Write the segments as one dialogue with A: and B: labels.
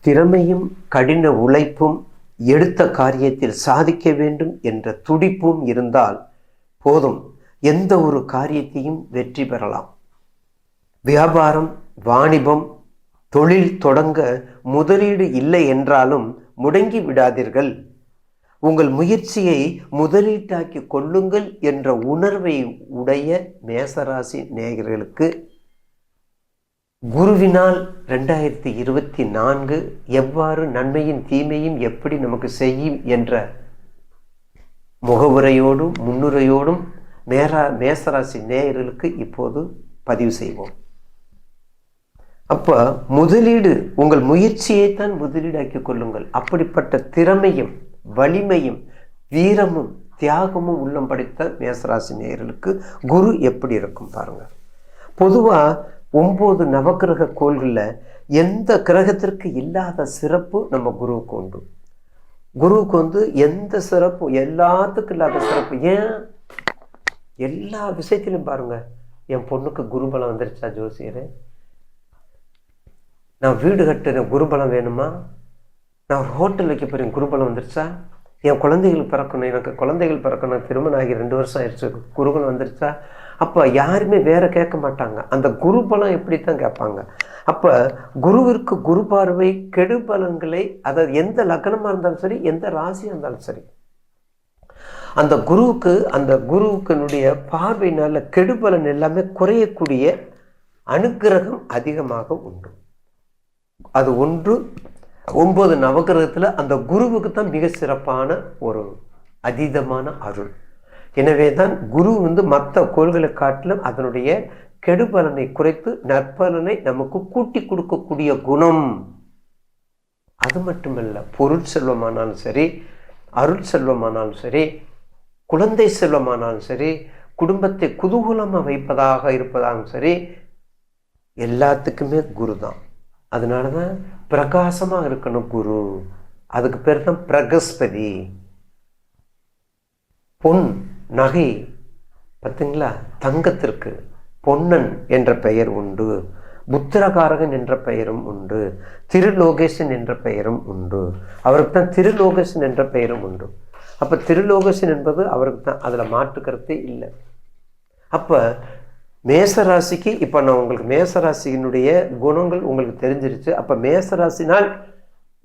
A: திறமையும் கடின உழைப்பும் எடுத்த காரியத்தில் சாதிக்க வேண்டும் என்ற துடிப்பும் இருந்தால் போதும். எந்த ஒரு காரியத்தையும் வெற்றி பெறலாம். வியாபாரம் வாணிபம் தொழில் தொடங்க முதலீடு இல்லை என்றாலும் முடங்கி விடாதீர்கள். உங்கள் முயற்சியை முதலீட்டாக்கி கொள்ளுங்கள் என்ற உணர்வை உடைய மேசராசி நேயர்களுக்கு குருவினால் ரெண்டாயிரத்தி இருபத்தி நான்கு எவ்வாறு நன்மையும் தீமையும் எப்படி நமக்கு செய்யும் என்ற முகவுரையோடும் முன்னுரையோடும் மேரா மேசராசி நேயர்களுக்கு இப்போது பதிவு செய்வோம். அப்போ முதலீடு உங்கள் முயற்சியை தான் முதலீடாக்கி கொள்ளுங்கள். அப்படிப்பட்ட திறமையும் வலிமையும் வீரமும் தியாகமும் உள்ளம் படைத்த மேசராசி நேயர்களுக்கு குரு எப்படி இருக்கும் பாருங்க. பொதுவாக ஒம்பது நவக்கிரக கோள்களில் எந்த கிரகத்திற்கு இல்லாத சிறப்பு நம்ம குருவுக்கு உண்டு. குருவுக்கு வந்து எந்த சிறப்பும் எல்லாத்துக்கும் இல்லாத சிறப்பு. ஏன்? எல்லா விஷயத்திலும் பாருங்க என் பொண்ணுக்கு குருபலம் வந்துருச்சா ஜோசியர்? நான் வீடு கட்டுறேன் குருபலம் வேணுமா? நான் ஒரு ஹோட்டல் வைக்க போகிறேன் குருபலம் வந்துருச்சா? என் குழந்தைகள் பிறக்கணும் எனக்கு குழந்தைகள் பிறக்கணும் திருமணம் ஆகி ரெண்டு வருஷம் ஆயிடுச்சு குருபலம் வந்துருச்சா? அப்போ யாருமே வேற கேட்க மாட்டாங்க. அந்த குருபலம் எப்படி தான் கேட்பாங்க. அப்போ குருவிற்கு குரு பார்வை கெடுபலன்களை அதாவது எந்த லக்னமாக இருந்தாலும் சரி எந்த ராசியாக இருந்தாலும் சரி அந்த குருவுக்கு அந்த குருவுக்கினுடைய பார்வையினால் கெடுபலன் எல்லாமே குறையக்கூடிய அனுக்கிரகம் அதிகமாக உண்டு. அது ஒன்று. ஒன்பது நவகிரகத்தில் அந்த குருவுக்கு தான் மிக சிறப்பான ஒரு அதீதமான அருள். எனவே தான் குரு வந்து மற்ற கோள்களை காட்டிலும் அதனுடைய கெடுபலனை குறைத்து நற்பலனை நமக்கு கூட்டி கொடுக்கக்கூடிய குணம். அது மட்டுமல்ல பொருள் செல்வமானாலும் சரி அருள் செல்வமானாலும் சரி குழந்தை செல்வமானாலும் சரி குடும்பத்தை குதூகூலமாக வைப்பதாக இருப்பதாகவும் சரி எல்லாத்துக்குமே குரு தான். அதனால தான் பிரகாசமாக இருக்கணும் குரு. அதுக்கு பேர் தான் பிரகஸ்பதி. பொன். நகை பார்த்தீங்களா தங்கத்திற்கு பொன்னன் என்ற பெயர் உண்டு. புத்திரகாரகன் என்ற பெயரும் உண்டு. திருலோகேசன் என்ற பெயரும் உண்டு. அவருக்கு தான் திருலோகேசன் என்ற பெயரும் உண்டு. அப்போ திருலோகேசன் என்பது அவருக்கு தான் அதில் மாற்றுக்கிறதே இல்லை. அப்போ மேசராசிக்கு இப்போ நான் உங்களுக்கு மேசராசியினுடைய குணங்கள் உங்களுக்கு தெரிஞ்சிருச்சு. அப்போ மேசராசினால்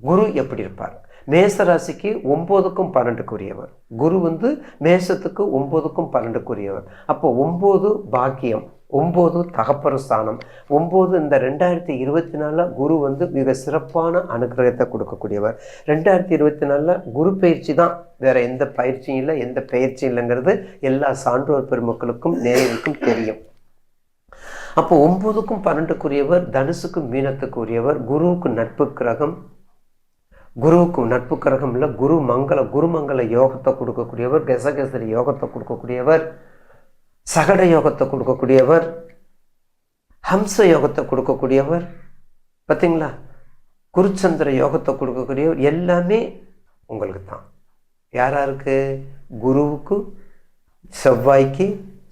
A: குரு எப்படி இருப்பார்? மேசராசிக்கு ஒம்போதுக்கும் பன்னெண்டுக்குரியவர். குரு வந்து மேசத்துக்கு ஒம்போதுக்கும் பன்னெண்டுக்குரியவர். அப்போ ஒம்பது பாக்கியம் ஒம்பது தகப்பர ஸ்தானம் ஒம்பது இந்த ரெண்டாயிரத்தி இருபத்தி நாலில் குரு வந்து மிக சிறப்பான அனுகிரகத்தை கொடுக்கக்கூடியவர். ரெண்டாயிரத்தி இருபத்தி நாலில் குரு பயிற்சி தான். வேற எந்த பயிற்சியும் இல்லை எந்த பயிற்சியும் இல்லைங்கிறது எல்லா சான்றோர் பெருமக்களுக்கும் நேயர்களுக்கும் தெரியும். அப்போ ஒன்பதுக்கும் பன்னெண்டுக்குரியவர் தனுசுக்கும் மீனத்துக்குரியவர் குருவுக்கு நட்பு கிரகம் குருவுக்கு நட்பு கிரகம் இல்லை குரு மங்கள குருமங்கள யோகத்தை கொடுக்கக்கூடியவர் கெசகெசரி யோகத்தை கொடுக்கக்கூடியவர் சகட யோகத்தை கொடுக்கக்கூடியவர் ஹம்ச யோகத்தை கொடுக்கக்கூடியவர் பார்த்தீங்களா குருச்சந்திர யோகத்தை கொடுக்கக்கூடியவர் எல்லாமே உங்களுக்கு தான் யார் யாருக்கு குருவுக்கு செவ்வாய்க்கு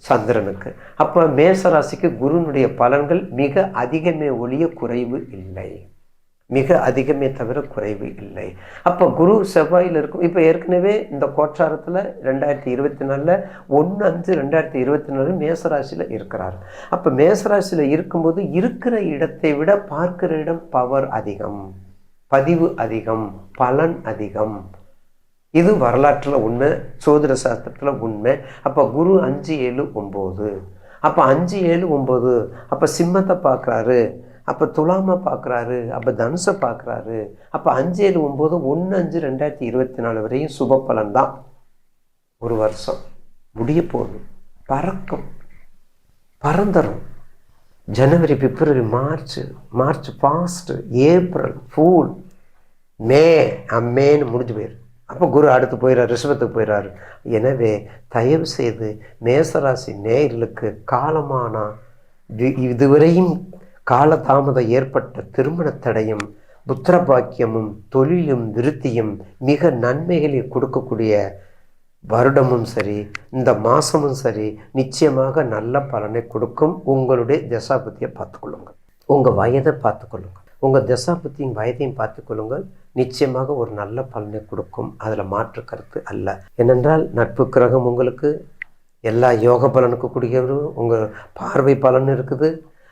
A: சந்திரனுக்கு. அப்போ மேசராசிக்கு குருனுடைய பலன்கள் மிக அதிகமே ஒழிய குறைவு இல்லை. மிக அதிகமே தவிர குறைவு இல்லை. அப்போ குரு செவ்வாயில் இருக்கும். இப்போ ஏற்கனவே இந்த கோச்சாரத்தில் ரெண்டாயிரத்தி இருபத்தி நாலில் ஒன்று அஞ்சு ரெண்டாயிரத்தி இருபத்தி நாலு மேசராசியில் இருக்கிறார். அப்போ மேசராசியில் இருக்கும்போது இருக்கிற இடத்தை விட பார்க்கிற இடம் பவர் அதிகம் பதிவு அதிகம் பலன் அதிகம். இது வரலாற்றில் உண்மை சோதிட சாஸ்திரத்தில் உண்மை. அப்போ குரு அஞ்சு ஏழு ஒம்பது. அப்போ அஞ்சு ஏழு ஒம்பது. அப்போ சிம்மத்தை பார்க்குறாரு. அப்போ துலாமை பார்க்குறாரு அப்போ தனுசை பார்க்குறாரு அப்போ அஞ்சு ஏழு ஒம்பது ஒன்று அஞ்சு ரெண்டாயிரத்தி இருபத்தி நாலு வரையும் சுப பலன் தான் ஒரு வருஷம். முடிய போகுது. பறக்கும். பறந்துடும் January February March March fast April fool May அம்மேன்னு முடிஞ்சு போயிரு. அப்போ குரு அடுத்து போயிடுறார் ரிஷபத்துக்கு போயிடுறாரு எனவே தயவு செய்து மேசராசி நேயர்களுக்கு காலமானா இது- இதுவரையும் காலதாமதம் ஏற்பட்ட திருமண தடையும் புத்திர பாக்கியமும் தொழிலும் விருத்தியும் மிக நன்மைகளை கொடுக்கக்கூடிய வருடமும் சரி இந்த மாதமும் சரி நிச்சயமாக நல்ல பலனை கொடுக்கும். உங்களுடைய தசாபதியை பார்த்துக்கொள்ளுங்க உங்கள் வயதை பார்த்துக்கொள்ளுங்க உங்கள் தசாபத்தியும் வயதையும் பார்த்துக்கொள்ளுங்கள். நிச்சயமாக ஒரு நல்ல பலனை கொடுக்கும். அதில் மாற்று கருத்து அல்ல. ஏனென்றால் நட்பு கிரகம் உங்களுக்கு எல்லா யோக பலனுக்கு கூடியவரும் உங்கள் பார்வை பலன் இருக்குது.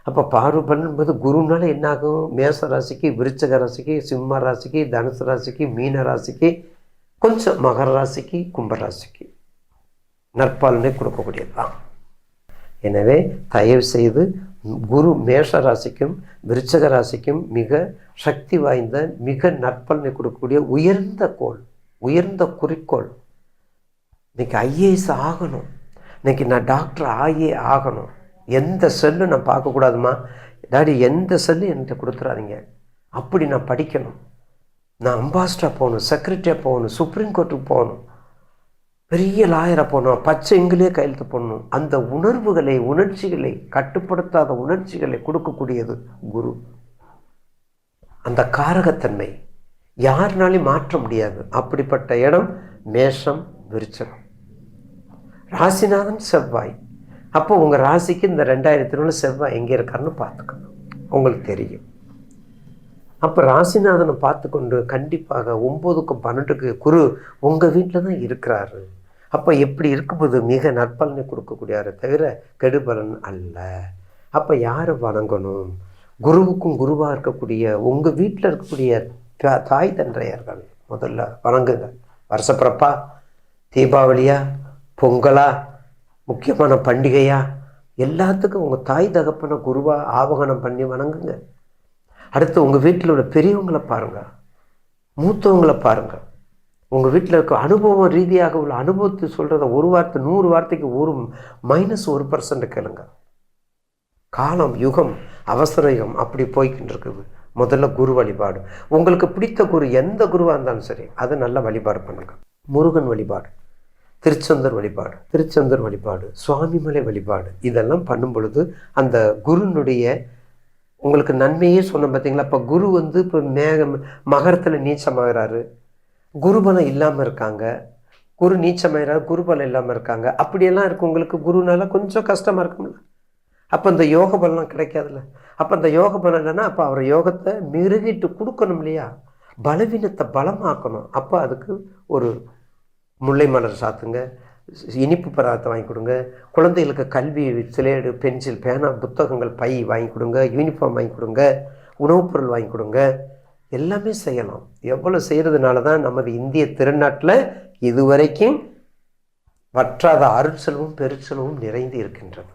A: அப்போ பார்வை என்பது குருனால என்னாகும்? மேச ராசிக்கு விருச்சக ராசிக்கு சிம்ம ராசிக்கு தனுசு ராசிக்கு மீன ராசிக்கு கொஞ்சம் மகர ராசிக்கு கும்பராசிக்கு நற்பாலனை கொடுக்கக்கூடியது தான் எனவே தயவு செய்து குரு மேஷ ராசிக்கும் விருச்சக ராசிக்கும் மிக சக்தி வாய்ந்த மிக நற்பலனை கொடுக்கக்கூடிய உயர்ந்த கோள் உயர்ந்த குறிக்கோள். இன்னைக்கு ஐஏஎஸ் ஆகணும். இன்னைக்கு நான் டாக்டர் ஆகியே ஆகணும். எந்த செல்லு நான் பார்க்கக்கூடாதுமா டாடி எந்த செல்லு என்கிட்ட கொடுத்துறாதீங்க. அப்படி நான் படிக்கணும். நான் அம்பாஸ்டராக போகணும் செக்ரட்டரியாக போகணும் சுப்ரீம் கோர்ட்டுக்கு போகணும். பெரிய லாயராக போகணும். பச்சை எங்களே கையெழுத்து போடணும். அந்த உணர்வுகளை உணர்ச்சிகளை கட்டுப்படுத்தாத உணர்ச்சிகளை கொடுக்கக்கூடியது குரு. அந்த காரகத்தன்மை யாருனாலையும் மாற்ற முடியாது. அப்படிப்பட்ட இடம் மேஷம் விருச்சகம். ராசிநாதன் செவ்வாய். அப்போ உங்கள் ராசிக்கு இந்த ரெண்டாயிரத்தி இருபது செவ்வாய் எங்கே இருக்காருன்னு பார்த்துக்கணும். உங்களுக்கு தெரியும். அப்போ ராசிநாதனை பார்த்து கொண்டு கண்டிப்பாக ஒம்போதுக்கும் பன்னெண்டுக்கு குரு உங்கள் வீட்டில் தான் இருக்கிறாரு. அப்போ எப்படி இருக்கும்போது மிக நற்பலனை கொடுக்கக்கூடியாரு தவிர கெடுபலன் அல்ல. அப்போ யாரை வணங்கணும்? குருவுக்கும் குருவாக இருக்கக்கூடிய உங்கள் வீட்டில் இருக்கக்கூடிய தாய் தன்றையர்கள் முதல்ல வணங்குங்க. வருஷப்பிறப்பா தீபாவளியா பொங்கலா முக்கியமான பண்டிகையாக எல்லாத்துக்கும் உங்கள் தாய் தகப்பனை குருவாக ஆவகனம் பண்ணி வணங்குங்க. அடுத்து உங்கள் வீட்டில் உள்ள பெரியவங்களை பாருங்கள் மூத்தவங்களை பாருங்கள் உங்கள் வீட்டில் இருக்க அனுபவம் ரீதியாக உள்ள அனுபவத்தை சொல்கிறத ஒரு வார்த்தை நூறு வார்த்தைக்கு ஒரு மைனஸ் ஒரு பர்சன்ட் கேளுங்க. காலம் யுகம் அவசர யுகம் அப்படி போய்கிட்டு இருக்குது. முதல்ல குரு வழிபாடு. உங்களுக்கு பிடித்த குரு எந்த குருவாக இருந்தாலும் சரி அதை நல்லா வழிபாடு பண்ணுங்க. முருகன் வழிபாடு. திருச்செந்தூர் வழிபாடு திருச்செந்தூர் வழிபாடு சுவாமிமலை வழிபாடு. இதெல்லாம் பண்ணும் பொழுது அந்த குருனுடைய உங்களுக்கு நன்மையே சொன்னோம் பார்த்தீங்களா இப்போ குரு வந்து இப்போ மேகம் மகரத்தில் நீச்சமாகிறாரு. குருபலம் இல்லாமல் இருக்காங்க. குரு நீச்சமாகிறாரு குருபலம் இல்லாமல் இருக்காங்க. அப்படியெல்லாம் இருக்கவங்களுக்கு குருனால கொஞ்சம் கஷ்டமாக இருக்கும்ல. அப்போ இந்த யோக பலனம் கிடைக்காதுல்ல. அப்போ அந்த யோக பலம் இல்லைன்னா அப்போ அவர் யோகத்தை மிருகிட்டு கொடுக்கணும் இல்லையா? பலவீனத்தை பலமாக்கணும். அப்போ அதுக்கு ஒரு முல்லை மலர் சாத்துங்க இனிப்பு பதார்த்தம் வாங்கி கொடுங்க குழந்தைகளுக்கு கல்வி சிலேடு பென்சில் பேனா புத்தகங்கள் பை வாங்கி கொடுங்க யூனிஃபார்ம் வாங்கி கொடுங்க உணவுப் பொருள் வாங்கி கொடுங்க எல்லாமே செய்யலாம். எவ்வளோ செய்கிறதுனால தான் நமது இந்திய திருநாட்டில் இதுவரைக்கும் வற்றாத அருட்செல்வம் பெருச்செல்வம் நிறைந்து இருக்கின்றது